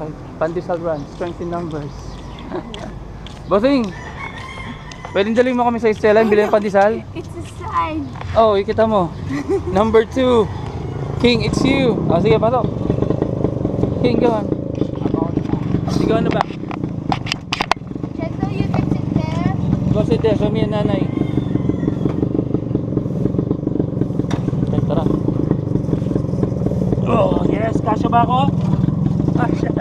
Okay. Pandesal run. Strength in numbers. Bossing! Pwedeng dalhin mo kami sa Estela, bilhin ng pandesal? It's a sign. Oh, ikita mo. Number two. King, it's you. Oh, sige, pasok. King, go on. Sige, go on the back. Cheto, you can sit there. Go sit there, show me yung nanay. Okay, tara. Oh, yes. Kasya ba ako? Kasya.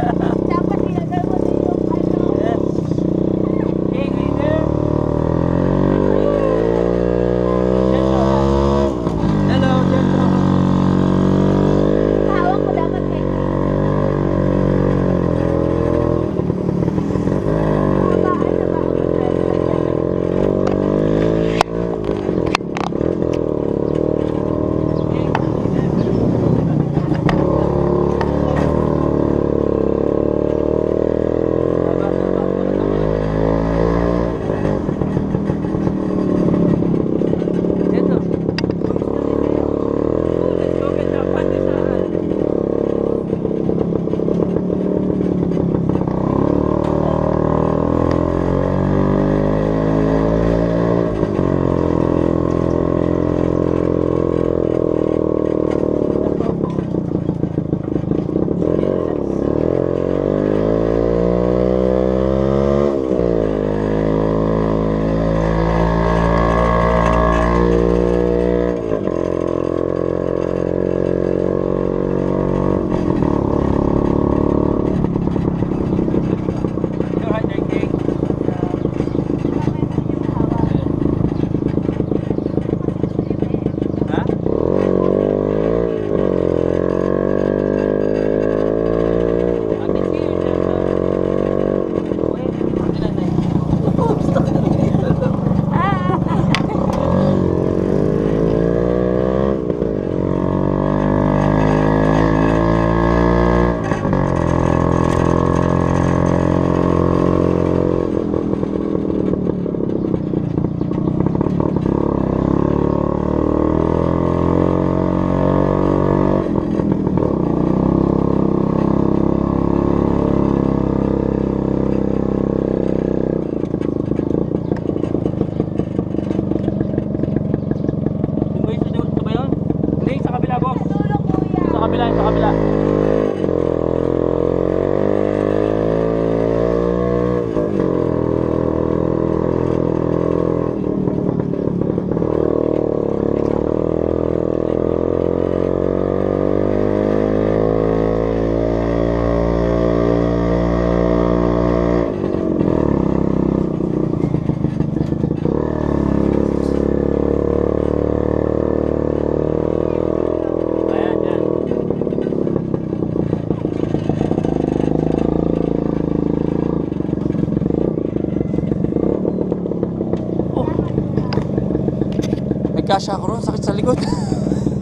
Kasha ako ron, sakit sa likod.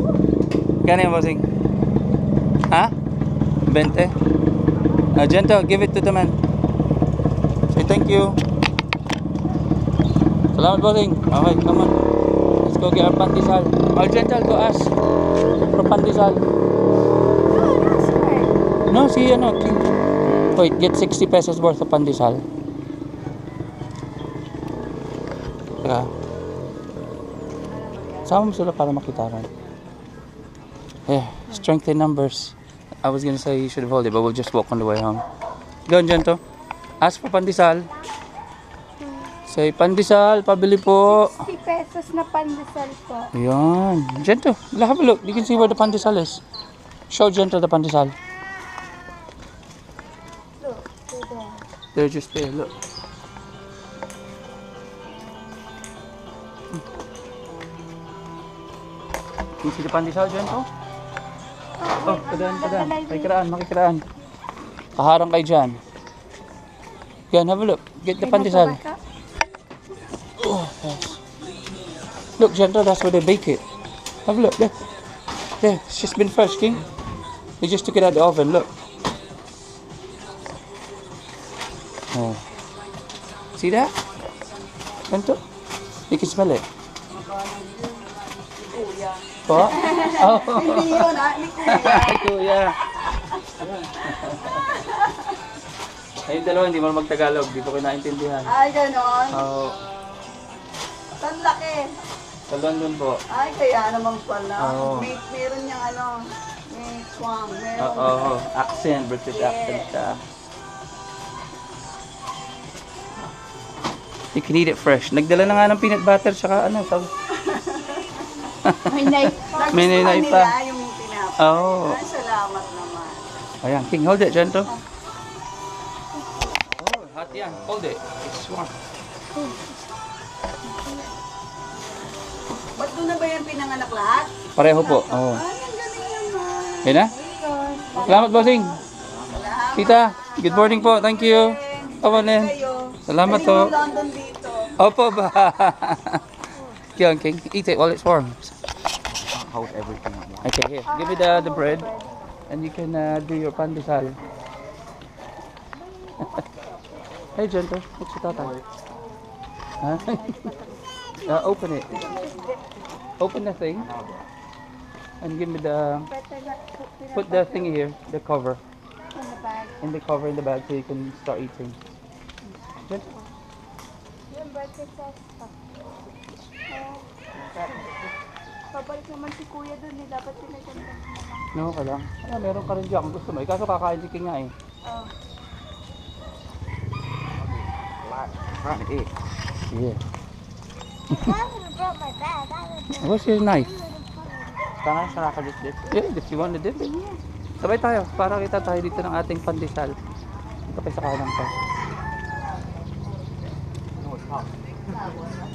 Kano yung bossing? Ha? 20? Uh, Gento, give it to the man. Say thank you. Salamat bossing. Okay, come on. Let's go get our pandesal. Oh, Gentle, go ask for pandesal. No, si ano, King. Wait, get 60 pesos worth of pandesal. Teka. Sama mo sila para makita rin. Yeah, strength in numbers. I was gonna say you should have hold it, but we'll just walk on the way home. Go on, Gento. Ask for pandesal. Say, pandesal, pabili po. 60 pesos na pandesal po. Ayan. Gento, have a look. You can see where the pandesal is. Show Gento the pandesal. Look, to there. They're just there, look. You see the pandesal dyan, oh? Oh, padaan, padaan. Makikiraan, makikiraan. Kaharang kayo dyan. Yan, have a look. Get the pandesal. Oh, yes. Look, Jento, that's where they bake it. Have a look, there. There, it's just been fresh, King. They just took it out the oven, look. Oh. See that? Ganito? You can smell it. Po? Oh. Hindi yun, ah. Ni kuya. Kuya. Ayun dalawa, hindi mo magtagalog. Di ko kinaintindihan. Ay, ganon. Oo. Saan laki? sa London po. Ay, kaya naman pala. Oo. May, meron niyang ano, may swang, meron. Oo. Accent, British accent siya. You can eat it fresh. Nagdala na nga ng peanut butter tsaka ano. Sa... May knife. Nagustuhan May nila pa. yung tinapay. Oo. Ay, salamat naman. Ayan, King, hold it, Gento. Oh, hot yan. Hold it. It's warm. Ba't doon na ba yan pinanganak lahat? Pareho po. Oo. Ay, ang galing naman. Yan na? Salamat, bossing. Salamat. Tita, good morning po. Thank you. Opo. Kayo. Salamat po. mo London dito. Opo ba? Yan, King. Eat it while it's warm. Hold everything at once. Okay, here. Give me the, the bread. And you can uh, do your pandesal. hey, Gento. What's your tatay? Huh? uh, open it. Open the thing. And give me the... Put the thing here, the cover. in the bag. In the cover in the bag so you can start eating. Gento. Oh. Pabalik naman si kuya dun eh. Dapat pinaganda mo naman. No, ka lang. Ah, meron ka rin dyan kung gusto mo. Eh, kaso kakain si King nga eh. Oh. Bag. I would What's your knife? Sana sa nakakadit Yeah, if you want to dip it. Sabay tayo, para kita tayo dito ng ating pandesal. Dito kayo sa kanan ko.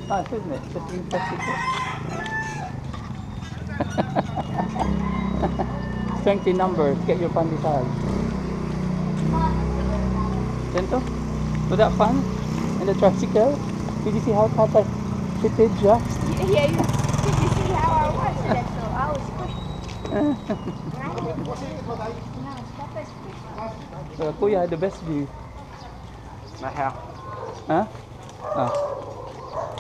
Ah, shouldn't it? Just yung 20 numbers, get your pandesal. Gento? Was that fun? In the tricycle? Did you see how Tata fitted just? Yeah, you, did you see how I was? That so I was quick. no, stop us. So, Kuya had the best view. Not how. Huh? Ah.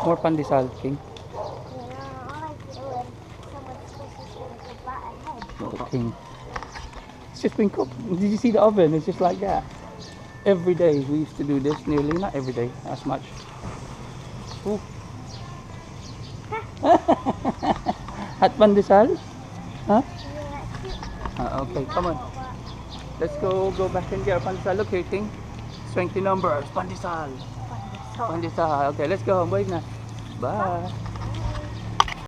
More pandesal, King. Oh, King. It's just been cooked. Did you see the oven? It's just like that. Every day we used to do this. Nearly not every day, as much. Hot pandesal? Huh? Ah, okay, come on. Let's go go back and get our pandesal. Look here, King. 20 numbers. Pandesal. Pandesal. Okay, let's go home. Na. Bye.